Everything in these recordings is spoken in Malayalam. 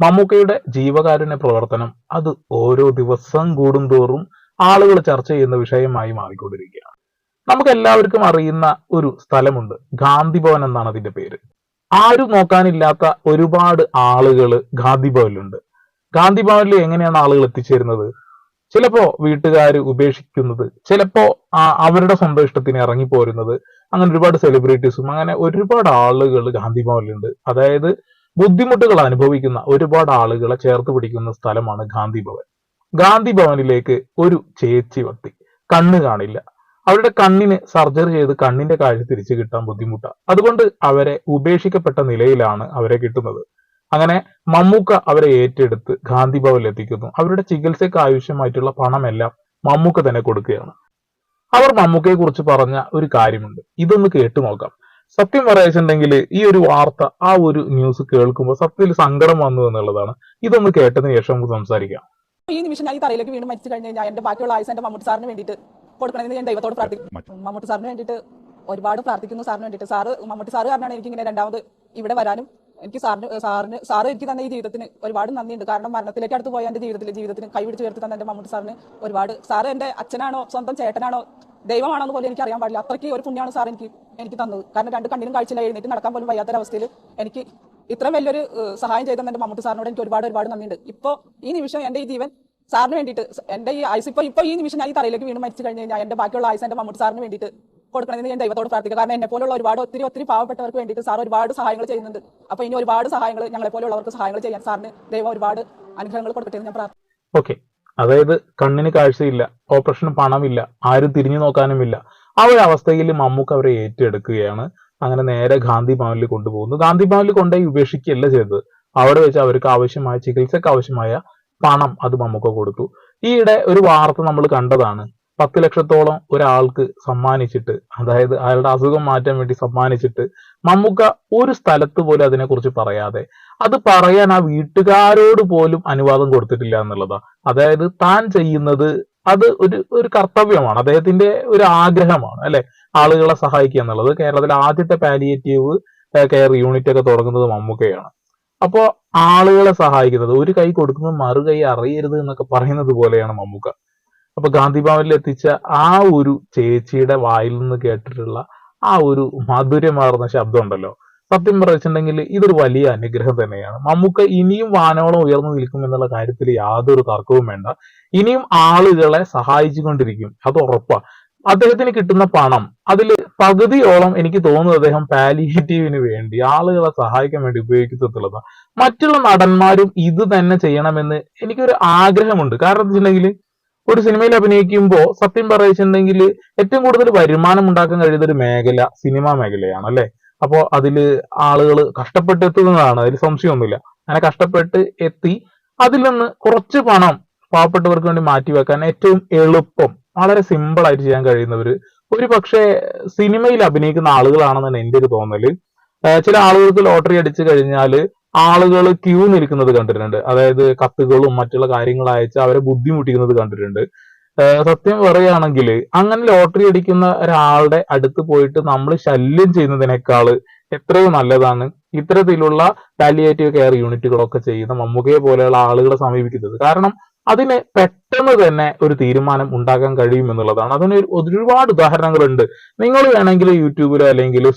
മമ്മൂക്കയുടെ ജീവകാരുണ്യ പ്രവർത്തനം അത് ഓരോ ദിവസം കൂടും തോറും ആളുകൾ ചർച്ച ചെയ്യുന്ന വിഷയമായി മാറിക്കൊണ്ടിരിക്കുകയാണ്. നമുക്ക് എല്ലാവർക്കും അറിയുന്ന ഒരു സ്ഥലമുണ്ട്. ഗാന്ധി ഭവൻ എന്നാണ് അതിന്റെ പേര്. ആരും നോക്കാനില്ലാത്ത ഒരുപാട് ആളുകൾ ഗാന്ധി ഭവനിലുണ്ട് ഗാന്ധി ഭവനിൽ എങ്ങനെയാണ് ആളുകൾ എത്തിച്ചേരുന്നത്? ചിലപ്പോ വീട്ടുകാർ ഉപേക്ഷിക്കുന്നത് ചിലപ്പോ അവരുടെ സ്വന്തം ഇഷ്ടത്തിന് ഇറങ്ങിപ്പോരുന്നത് അങ്ങനെ ഒരുപാട് സെലിബ്രിറ്റീസും അങ്ങനെ ഒരുപാട് ആളുകൾ ഗാന്ധി ഭവനിലുണ്ട് അതായത് ബുദ്ധിമുട്ടുകൾ അനുഭവിക്കുന്ന ഒരുപാട് ആളുകളെ ചേർത്ത് പിടിക്കുന്ന സ്ഥലമാണ് ഗാന്ധി ഭവൻ. ഗാന്ധി ഭവനിലേക്ക് ഒരു ചേച്ചി വത്തി. കണ്ണ് കാണില്ല. അവരുടെ കണ്ണിന് സർജറി ചെയ്ത് കണ്ണിന്റെ കാഴ്ച തിരിച്ചു കിട്ടാൻ ബുദ്ധിമുട്ടാണ് അതുകൊണ്ട് അവരെ ഉപേക്ഷിക്കപ്പെട്ട നിലയിലാണ് അവരെ കിട്ടുന്നത്. അങ്ങനെ മമ്മൂക്ക അവരെ ഏറ്റെടുത്ത് ഗാന്ധി ഭവനിൽ എത്തിക്കുന്നു. അവരുടെ ചികിത്സയ്ക്ക് ആവശ്യമായിട്ടുള്ള പണമെല്ലാം മമ്മൂക്ക തന്നെ കൊടുക്കുകയാണ്. അവർ മമ്മൂക്കയെ കുറിച്ച് പറഞ്ഞ ഒരു കാര്യമുണ്ട്. ഇതൊന്ന് കേട്ടു നോക്കാം. സത്യം പറയാച്ചിട്ടുണ്ടെങ്കിൽ ഈ ഒരു വാർത്ത ആ ഒരു ന്യൂസ് കേൾക്കുമ്പോൾ സത്യത്തിൽ സങ്കടം വന്നു എന്നുള്ളതാണ്. ഇതൊന്ന് കേട്ടതിന് ശേഷം നമുക്ക് സംസാരിക്കാം. ഈ നിമിഷം ഞാൻ ഈ തറയിലേക്ക് വീണ്ടും മരിച്ചു കഴിഞ്ഞു കഴിഞ്ഞാൽ എന്റെ ബാക്കിയുള്ള ആയുസ് എന്റെ മമ്മൂട്ടി സാറിന് വേണ്ടിയിട്ട് കൊടുക്കണമെന്ന് ഞാൻ ദൈവത്തോട് പ്രാർത്ഥിക്കും മമ്മൂട്ടി സാറിന് വേണ്ടിയിട്ട് ഒരുപാട് പ്രാർത്ഥിക്കുന്നു സാറിന് വേണ്ടിയിട്ട്. സാറ് മമ്മൂട്ടി സാറ് കാരണമാണ് എനിക്ക് ഇങ്ങനെ രണ്ടാമത് ഇവിടെ വരാനും എനിക്ക് സാറിന് സാറിന് സാറ് എനിക്ക് തന്നെ ഈ ജീവിതത്തിന് ഒരുപാട് നന്ദിയുണ്ട്. കാരണം മരണത്തിലേക്ക് അടുത്ത് പോയ എന്റെ ജീവിതത്തിൽ ജീവിതത്തിന് കൈപിടിച്ച് ഉയർത്തി തന്ന എന്റെ മമ്മൂട്ടി സാറിന് ഒരുപാട് സാറ് എന്റെ അച്ഛനാണോ സ്വന്തം ചേട്ടനാണോ ദൈവമാണോ എന്ന് പോലും എനിക്ക് അറിയാൻ പാടില്ല. അത്രയ്ക്ക് ഒരു പുണ്യമാണ് സാർ എനിക്ക് എനിക്ക് തന്നത്. കാരണം രണ്ട് കണ്ണിനും കാഴ്ചയില്ല എഴുന്നേറ്റ് നടക്കാൻ പോലും വയ്യാത്തൊരവസ്ഥയിൽ എനിക്ക് ഇത്രയും വലിയൊരു സഹായം ചെയ്ത എന്റെ മമ്മൂട്ടി സാറിനോട് എനിക്ക് ഒരുപാട് ഒരുപാട് നന്ദിയുണ്ട്. ഇപ്പോൾ ഈ നിമിഷം എന്റെ ഈ ജീവൻ സാറിന് വേണ്ടിയിട്ട് എന്റെ ഈ ആയുസ് ഇപ്പോൾ ഇപ്പോൾ ഈ നിമിഷം ഞാൻ ഈ തറയിലേക്ക് വീണ്ടും മരിച്ചു കഴിഞ്ഞു കഴിഞ്ഞാൽ എന്റെ ബാക്കിയുള്ള ആയുസ് എന്റെ മമ്മൂട്ടി സാറിന് വേണ്ടിയിട്ട് കൊടുക്കണമെന്ന് ഞാൻ ദൈവത്തോട് പ്രാർത്ഥിക്കുക കാരണം എന്നെ പോലുള്ള ഒരുപാട് ഒത്തിരി ഒത്തിരി പാവപ്പെട്ടവർക്ക് വേണ്ടിയിട്ട് സാർ ഒരുപാട് സഹായങ്ങൾ ചെയ്യുന്നുണ്ട്. അപ്പോൾ ഇനി ഒരുപാട് സഹായങ്ങൾ ഞങ്ങളെ പോലെയുള്ളവർക്ക് സഹായങ്ങൾ ചെയ്യാൻ സാറിന് ദൈവം ഒരുപാട് അനുഗ്രഹങ്ങൾ കൊടുക്കട്ടെ ഞാൻ പ്രാർത്ഥിക്കുന്നു. ഓക്കെ അതായത് കണ്ണിന് കാഴ്ചയില്ല ഓപ്പറേഷന് പണമില്ല ആരും തിരിഞ്ഞു നോക്കാനുമില്ല. ആ ഒരു അവസ്ഥയിൽ മമ്മൂക്ക് അവരെ ഏറ്റെടുക്കുകയാണ്. അങ്ങനെ നേരെ ഗാന്ധി ഭവനിൽ കൊണ്ടുപോകുന്നു. ഗാന്ധി ഭവനിൽ കൊണ്ടുപോയി ഉപേക്ഷിക്കുകയല്ല ചെയ്തത്. അവിടെ വെച്ച് അവർക്ക് ആവശ്യമായ ചികിത്സക്ക് ആവശ്യമായ പണം അത് മമ്മൂക്ക കൊടുത്തു. ഈയിടെ ഒരു വാർത്ത നമ്മൾ കണ്ടതാണ്. പത്ത് ലക്ഷത്തോളം ഒരാൾക്ക് സമ്മാനിച്ചിട്ട് അതായത് അയാളുടെ അസുഖം മാറ്റാൻ വേണ്ടി സമ്മാനിച്ചിട്ട് മമ്മൂക്ക ഒരു സ്ഥലത്ത് പോലും അതിനെക്കുറിച്ച് പറയാതെ അത് പറയാൻ ആ വീട്ടുകാരോട് പോലും അനുവാദം കൊടുത്തിട്ടില്ല എന്നുള്ളതാ. അതായത് താൻ ചെയ്യുന്നത് അത് ഒരു ഒരു കർത്തവ്യമാണ് അദ്ദേഹത്തിന്റെ ഒരു ആഗ്രഹമാണ് അല്ലെ? ആളുകളെ സഹായിക്കുക എന്നുള്ളത്. കേരളത്തിലെ ആദ്യത്തെ പാലിയേറ്റീവ് കെയർ യൂണിറ്റ് ഒക്കെ തുടങ്ങുന്നത് മമ്മൂക്കയാണ്. അപ്പോ ആളുകളെ സഹായിക്കുന്നത് ഒരു കൈ കൊടുക്കുമ്പോൾ മറു കൈ അറിയരുത് എന്നൊക്കെ പറയുന്നത് പോലെയാണ് മമ്മൂക്ക. അപ്പൊ ഗാന്ധി ഭവനിൽ എത്തിച്ച ആ ഒരു ചേച്ചിയുടെ വായിൽ നിന്ന് കേട്ടിട്ടുള്ള ആ ഒരു മധുരമാർന്ന ശബ്ദം ഉണ്ടല്ലോ. സത്യം പറഞ്ഞിട്ടുണ്ടെങ്കിൽ ഇതൊരു വലിയ അനുഗ്രഹം തന്നെയാണ്. നമുക്ക് ഇനിയും വാനോളം ഉയർന്നു നിൽക്കും എന്നുള്ള കാര്യത്തിൽ യാതൊരു തർക്കവും വേണ്ട. ഇനിയും ആളുകളെ സഹായിച്ചുകൊണ്ടിരിക്കും. അത് ഉറപ്പാണ് അദ്ദേഹത്തിന് കിട്ടുന്ന പണം അതിൽ പകുതിയോളം എനിക്ക് തോന്നുന്നത് അദ്ദേഹം പാലിയേറ്റീവിന് വേണ്ടി ആളുകളെ സഹായിക്കാൻ വേണ്ടി ഉപയോഗിക്കുന്നതാണ് മറ്റുള്ള നടന്മാരും ഇത് തന്നെ ചെയ്യണമെന്ന് എനിക്കൊരു ആഗ്രഹമുണ്ട്. കാരണം എന്താ വെച്ചിട്ടുണ്ടെങ്കിൽ ഒരു സിനിമയിൽ അഭിനയിക്കുമ്പോൾ സത്യം പറയുന്നുണ്ടെങ്കിൽ ഏറ്റവും കൂടുതൽ വരുമാനം ഉണ്ടാക്കാൻ കഴിയുന്ന ഒരു മേഖല സിനിമാ മേഖലയാണ് അല്ലെ അപ്പോ അതിൽ ആളുകൾ കഷ്ടപ്പെട്ടെത്തുന്നതാണ് അതിൽ സംശയമൊന്നുമില്ല. അങ്ങനെ കഷ്ടപ്പെട്ട് എത്തി അതിൽ നിന്ന് കുറച്ച് പണം പാവപ്പെട്ടവർക്ക് വേണ്ടി മാറ്റിവെക്കാൻ ഏറ്റവും എളുപ്പം വളരെ സിമ്പിൾ ആയിട്ട് ചെയ്യാൻ കഴിയുന്നവർ ഒരു പക്ഷേ സിനിമയിൽ അഭിനയിക്കുന്ന ആളുകളാണെന്നാണ് എന്റെ ഒരു തോന്നൽ ചില ആളുകൾക്ക് ലോട്ടറി അടിച്ചു കഴിഞ്ഞാൽ ആളുകൾ ക്യൂ നിൽക്കുന്നത് കണ്ടിട്ടുണ്ട്. അതായത് കത്തുകളും മറ്റുള്ള കാര്യങ്ങൾ അയച്ച് അവരെ ബുദ്ധിമുട്ടിക്കുന്നത് കണ്ടിട്ടുണ്ട്. സത്യം പറയുകയാണെങ്കിൽ അങ്ങനെ ലോട്ടറി അടിക്കുന്ന ഒരാളുടെ അടുത്ത് പോയിട്ട് നമ്മൾ ശല്യം ചെയ്യുന്നതിനേക്കാൾ എത്രയോ നല്ലതാണ് ഇത്തരത്തിലുള്ള പാലിയേറ്റീവ് കെയർ യൂണിറ്റുകളൊക്കെ ചെയ്യുന്ന മമ്മൂക്കയെ പോലെയുള്ള ആളുകളെ സമീപിക്കുന്നത്. കാരണം അതിന് പെട്ടെന്ന് തന്നെ ഒരു തീരുമാനം ഉണ്ടാക്കാൻ കഴിയും എന്നുള്ളതാണ്. അതിന് ഒരു- ഒരുപാട് ഉദാഹരണങ്ങളുണ്ട്. നിങ്ങൾ വേണമെങ്കിൽ യൂട്യൂബിലോ അല്ലെങ്കിൽ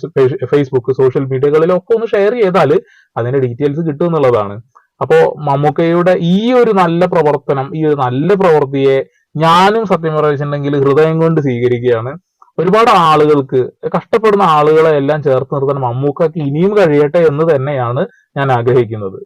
ഫേസ്ബുക്ക് സോഷ്യൽ മീഡിയകളിലോ ഒക്കെ ഒന്ന് ഷെയർ ചെയ്താൽ അതിന്റെ ഡീറ്റെയിൽസ് കിട്ടും എന്നുള്ളതാണ്. അപ്പോ മമ്മൂക്കയുടെ ഈ ഒരു നല്ല പ്രവർത്തനം ഈ ഒരു നല്ല പ്രവൃത്തിയെ ഞാനും സത്യം പറയുന്നുണ്ടെങ്കിൽ ഹൃദയം കൊണ്ട് സ്വീകരിക്കുകയാണ്. ഒരുപാട് ആളുകൾക്ക് കഷ്ടപ്പെടുന്ന ആളുകളെ എല്ലാം ചേർത്ത് നിർത്താൻ മമ്മൂക്കക്ക് ഇനിയും കഴിയട്ടെ എന്ന് തന്നെയാണ് ഞാൻ ആഗ്രഹിക്കുന്നത്.